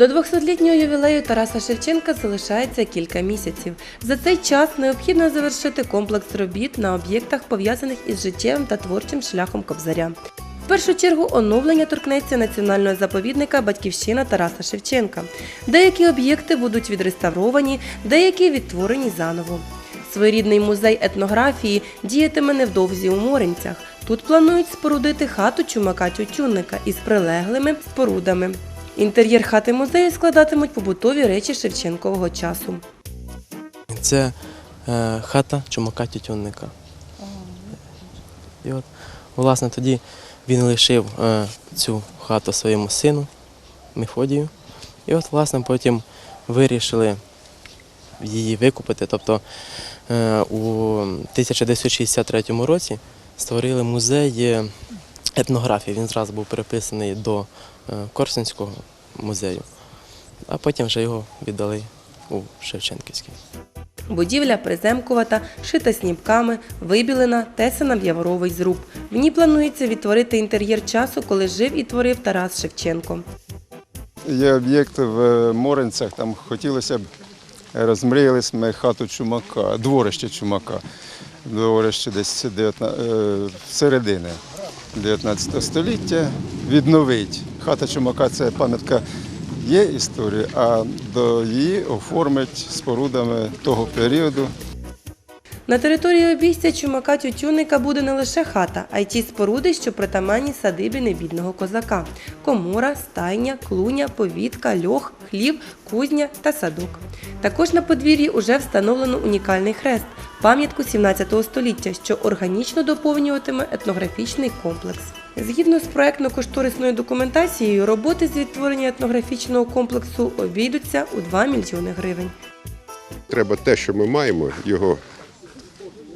До 200-літнього ювілею Тараса Шевченка залишається кілька місяців. За цей час необхідно завершити комплекс робіт на об'єктах, пов'язаних із життєвим та творчим шляхом Кобзаря. В першу чергу оновлення торкнеться національного заповідника Батьківщина Тараса Шевченка. Деякі об'єкти будуть відреставровані, деякі відтворені заново. Своєрідний музей етнографії діятиме невдовзі у Моринцях. Тут планують спорудити хату чумака тютюнника із прилеглими спорудами. Інтер'єр хати музею складатимуть побутові речі Шевченкового часу. Це е, хата чумака тютюнника. І от, власне, тоді він лишив е, цю хату своєму сину Мефодію. І от, власне, потім вирішили її викупити. Тобто е, у 1963 році створили музей е, етнографії. Він зразу був переписаний до е, Корсунського музею, а потім вже його віддали у Шевченківський. Будівля приземкувата, шита сніпками, вибілена, тесана в яворовий зруб. В ній планується відтворити інтер'єр часу, коли жив і творив Тарас Шевченко. Є об'єкт в Моринцях, там хотілося б розмріялись ми хату чумака, дворище чумака. Дворище десь 19, е, середини 19 століття. Відновить. Хата чумака це пам'ятка є історії, а до її оформить спорудами того періоду. На території обійстя чумака тютюнника буде не лише хата, а й ті споруди, що притаманні садибі небідного козака: комора, стайня, клуня, повітка, льох, хлів, кузня та садок. Також на подвір'ї уже встановлено унікальний хрест, пам'ятку 17 століття, що органічно доповнюватиме етнографічний комплекс. Згідно з проектно-кошторисною документацією, роботи з відтворення етнографічного комплексу обійдуться у 2 мільйони гривень. Треба те, що ми маємо, його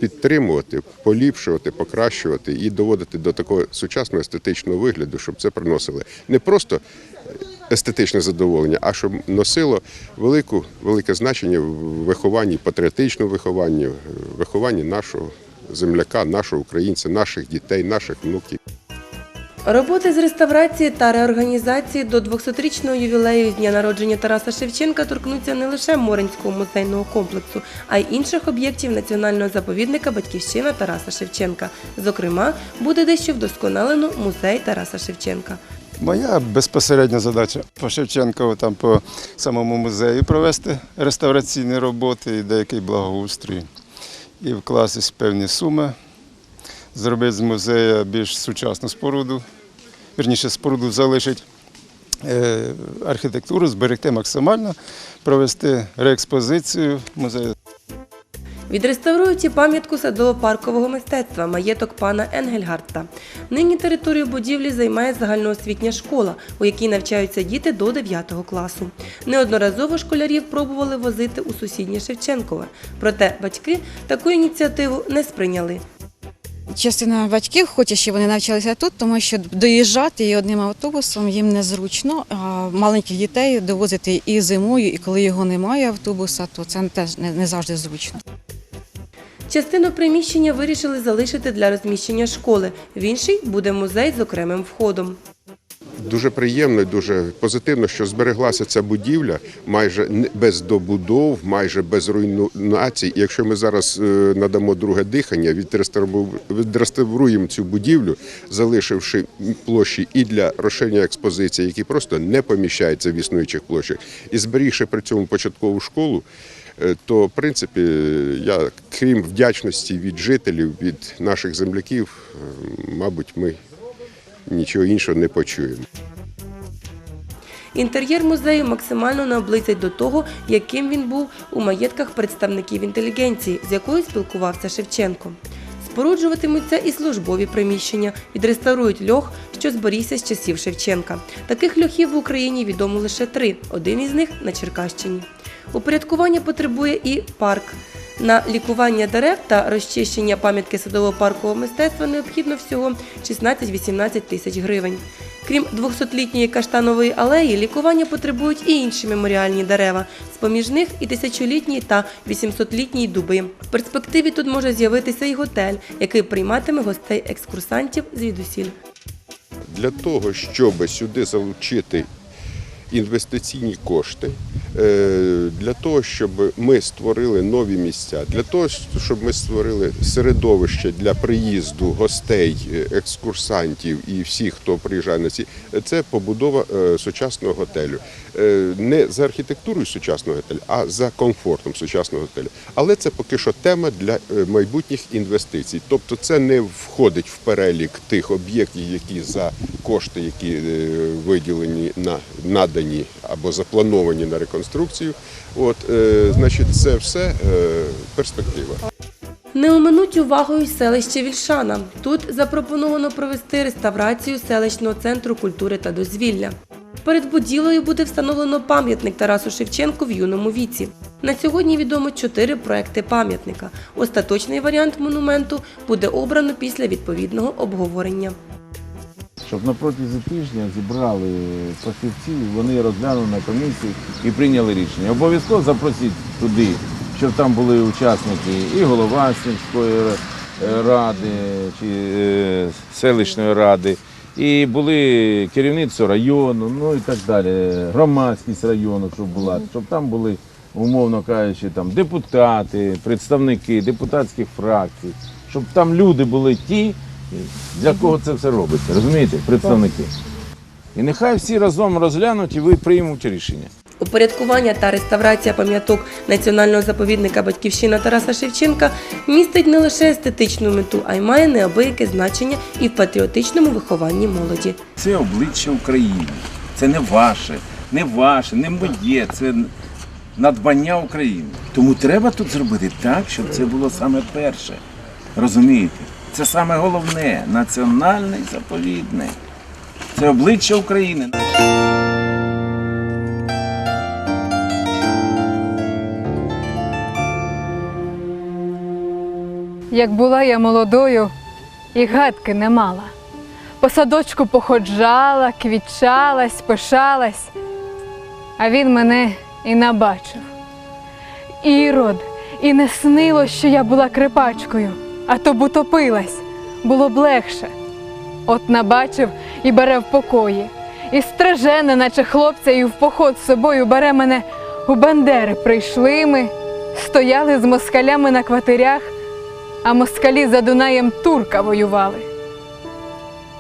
підтримувати, поліпшувати, покращувати і доводити до такого сучасного естетичного вигляду, щоб це приносило не просто естетичне задоволення, а щоб носило велику, велике значення в вихованні, патріотичному вихованні, вихованні нашого земляка, нашого українця, наших дітей, наших внуків. Роботи з реставрації та реорганізації до 200-річного ювілею з дня народження Тараса Шевченка торкнуться не лише Моринського музейного комплексу, а й інших об'єктів національного заповідника Батьківщина Тараса Шевченка. Зокрема, буде дещо вдосконалено музей Тараса Шевченка. Моя безпосередня задача по Шевченкову, там по самому музею провести реставраційні роботи і деякий благоустрій. І вкластись певні суми, зробити з музею більш сучасну споруду. Вірніше, споруду залишить е, архітектуру, зберегти максимально, провести реекспозицію музею. Відреставрують і пам'ятку садово-паркового мистецтва маєток пана Енгельгарта. Нині територію будівлі займає загальноосвітня школа, у якій навчаються діти до 9 класу. Неодноразово школярів пробували возити у сусіднє Шевченкове. Проте батьки таку ініціативу не сприйняли. Частина батьків хоче, щоб вони навчалися тут, тому що доїжджати і одним автобусом їм незручно. А маленьких дітей довозити і зимою, і коли його немає автобуса, то це теж не, завжди зручно. Частину приміщення вирішили залишити для розміщення школи. В іншій буде музей з окремим входом. Дуже приємно і дуже позитивно, що збереглася ця будівля майже без добудов, майже без руйнацій. І якщо ми зараз е, надамо друге дихання, відреставру- відреставруємо цю будівлю, залишивши площі і для розширення експозиції, які просто не поміщаються в існуючих площах, і зберігши при цьому початкову школу. е, То, в принципі, я крім вдячності від жителів, від наших земляків, е, мабуть, ми нічого іншого не почуємо. Інтер'єр музею максимально наблизить до того, яким він був у маєтках представників інтелігенції, з якою спілкувався Шевченко. Споруджуватимуться і службові приміщення, відреставрують льох, що зберігся з часів Шевченка. Таких льохів в Україні відомо лише три. Один із них на Черкащині. Упорядкування потребує і парк. На лікування дерев та розчищення пам'ятки садово-паркового мистецтва необхідно всього 16-18 тисяч гривень. Крім 200-літньої каштанової алеї, лікування потребують і інші меморіальні дерева. З-поміж них і тисячолітні та 800-літні дуби. В перспективі тут може з'явитися і готель, який прийматиме гостей екскурсантів звідусіль. Для того, щоб сюди залучити інвестиційні кошти е, для того, щоб ми створили нові місця, для того, щоб ми створили середовище для приїзду гостей, е, екскурсантів і всіх, хто приїжджає на ці, це побудова е, сучасного готелю. Не за архітектурою сучасного готелю, а за комфортом сучасного готелю. Але це поки що тема для майбутніх інвестицій. Тобто це не входить в перелік тих об'єктів, які за кошти, які виділені на надані або заплановані на реконструкцію. От, е, значить, це все е, перспектива. Не оминуть увагою селище Вільшана. Тут запропоновано провести реставрацію селищного центру культури та дозвілля. Перед будівлею буде встановлено пам'ятник Тарасу Шевченку в юному віці. На сьогодні відомо чотири проекти пам'ятника. Остаточний варіант монументу буде обрано після відповідного обговорення. Щоб на протязі тижня зібрали фахівців, вони розглянули на комісії і прийняли рішення. Обов'язково запросіть туди, щоб там були учасники і голова сільської е, ради чи е, селищної ради, і були керівництво району, ну і так далі, громадськість району, щоб була, щоб там були, умовно кажучи, там депутати, представники депутатських фракцій, щоб там люди були ті, для кого це все робиться, розумієте, представники. І нехай всі разом розглянуть і ви приймуть рішення. Упорядкування та реставрація пам'яток національного заповідника Батьківщина Тараса Шевченка містить не лише естетичну мету, а й має неабияке значення і в патріотичному вихованні молоді. Це обличчя України. Це не ваше, не ваше, не моє, це надбання України. Тому треба тут зробити так, щоб це було саме перше. Розумієте? Це саме головне національний заповідник. Це обличчя України. Як була я молодою, і гадки не мала. По садочку походжала, квітчалась, пишалась, а він мене і набачив. Ірод, і не снилось, що я була крипачкою, а то б утопилась, було б легше. От набачив і бере в покої, і стрижене, наче хлопця, і в поход з собою бере мене у бандери. Прийшли ми, стояли з москалями на квартирях, а москалі за Дунаєм турка воювали.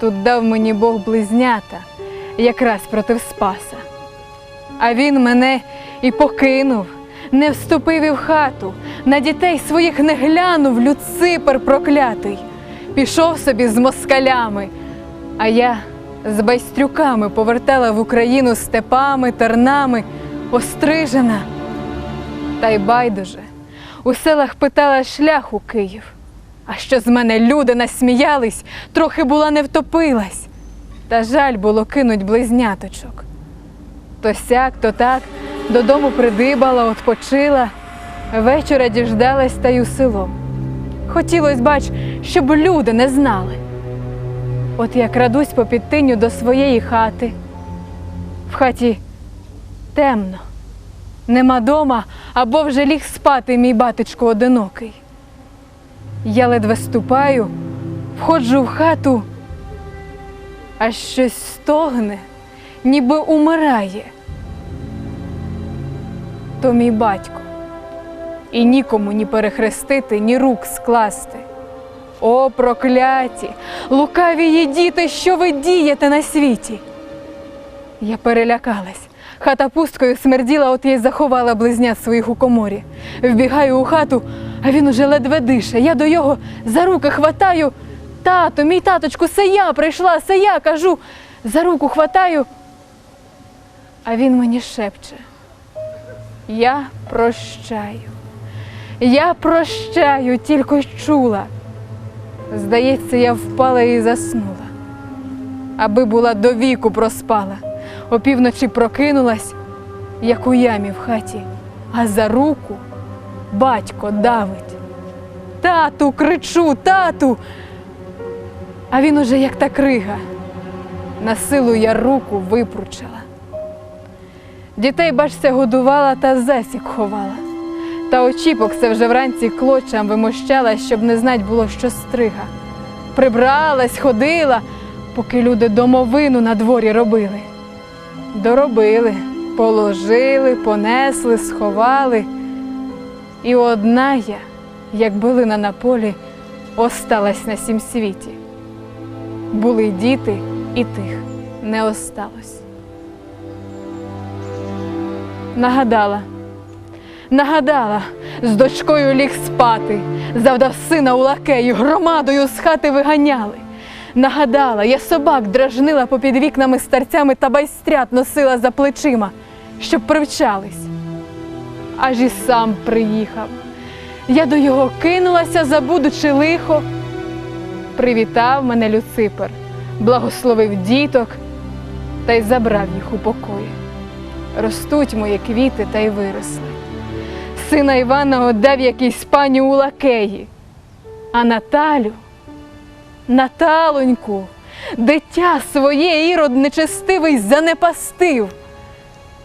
Тут дав мені Бог близнята, якраз проти Спаса. А він мене і покинув, не вступив і в хату, на дітей своїх не глянув, люципер проклятий. Пішов собі з москалями, а я з байстрюками повертала в Україну степами, тернами, острижена. Та й байдуже, у селах питала шлях у Київ. А що з мене люди насміялись, трохи була не втопилась. Та жаль було кинуть близняточок. То сяк, то так, додому придибала, отпочила, вечора діждалась та й у село. Хотілось, бач, щоб люди не знали. От я крадусь по підтиню до своєї хати. В хаті темно, нема дома, або вже ліг спати мій батечко одинокий. Я ледве ступаю, входжу в хату, а щось стогне, ніби умирає. То мій батько, і нікому ні перехрестити, ні рук скласти. О, прокляті, лукаві є діти, що ви дієте на світі. Я перелякалась. Хата пусткою смерділа, от я й заховала близнят своїх у коморі. Вбігаю у хату, а він уже ледве дише. Я до його за руки хватаю. Тато, мій таточку, це я прийшла, це я кажу. За руку хватаю. А він мені шепче. Я прощаю. Я прощаю, тільки й чула. Здається, я впала і заснула. Аби була до віку проспала. Опівночі прокинулась, як у ямі в хаті, а за руку батько давить. Тату, кричу, тату. А він уже як та крига. На силу я руку випручила. Дітей, бачся, годувала та засік ховала. Та очіпок це вже вранці клочам вимощала, щоб не знать було, що стрига. Прибралась, ходила, поки люди домовину на дворі робили. Доробили. Положили, понесли, сховали. І одна я, як билина на полі, осталась на сім світі. Були діти, і тих не осталось. Нагадала, нагадала, з дочкою ліг спати, завдав сина у лакею, громадою з хати виганяли. Нагадала, я собак дражнила попід вікнами старцями та байстрят носила за плечима, щоб привчались. Аж і сам приїхав. Я до його кинулася, забудучи лихо. Привітав мене Люципер, благословив діток та й забрав їх у покої. Ростуть мої квіти та й виросли. Сина Івана отдав якійсь пані у лакеї, а Наталю, Наталоньку, дитя своє ірод нечестивий занепастив.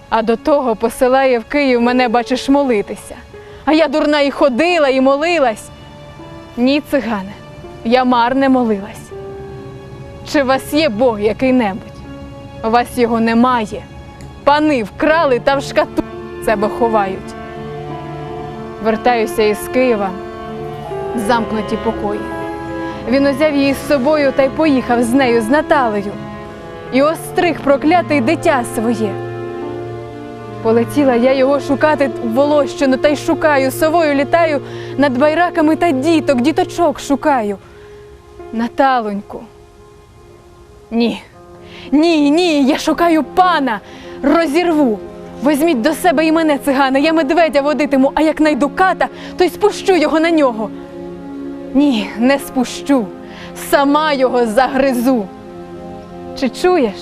А до того посилає в Київ мене, бачиш, молитися. А я дурна і ходила, і молилась. Ні, цигане, я марне молилась. Чи у вас є Бог який-небудь? У вас його немає. Пани вкрали та в шкату себе ховають. Вертаюся із Києва, замкнуті покої. Він узяв її з собою та й поїхав з нею, з Наталею, і остриг проклятий дитя своє. Полетіла я його шукати в Волощину та й шукаю, совою літаю над байраками та діток, діточок шукаю. Наталоньку. Ні, ні, ні, я шукаю пана, розірву. Візьміть до себе і мене, цигане, я медведя водитиму, а як найду ката, то й спущу його на нього. Ні, не спущу, сама його загризу. Чи чуєш?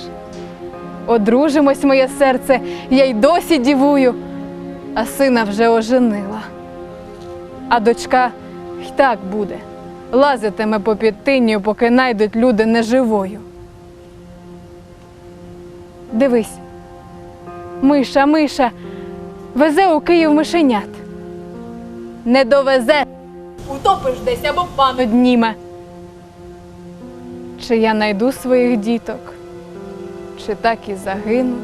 Одружимось, моє серце, я й досі дівую, а сина вже оженила. А дочка й так буде, лазитиме по підтинню, поки найдуть люди неживою. Дивись, миша, миша, везе у Київ мишенят. Не довезе, утопиш десь або пан одніме. Чи я найду своїх діток? чи так і загину.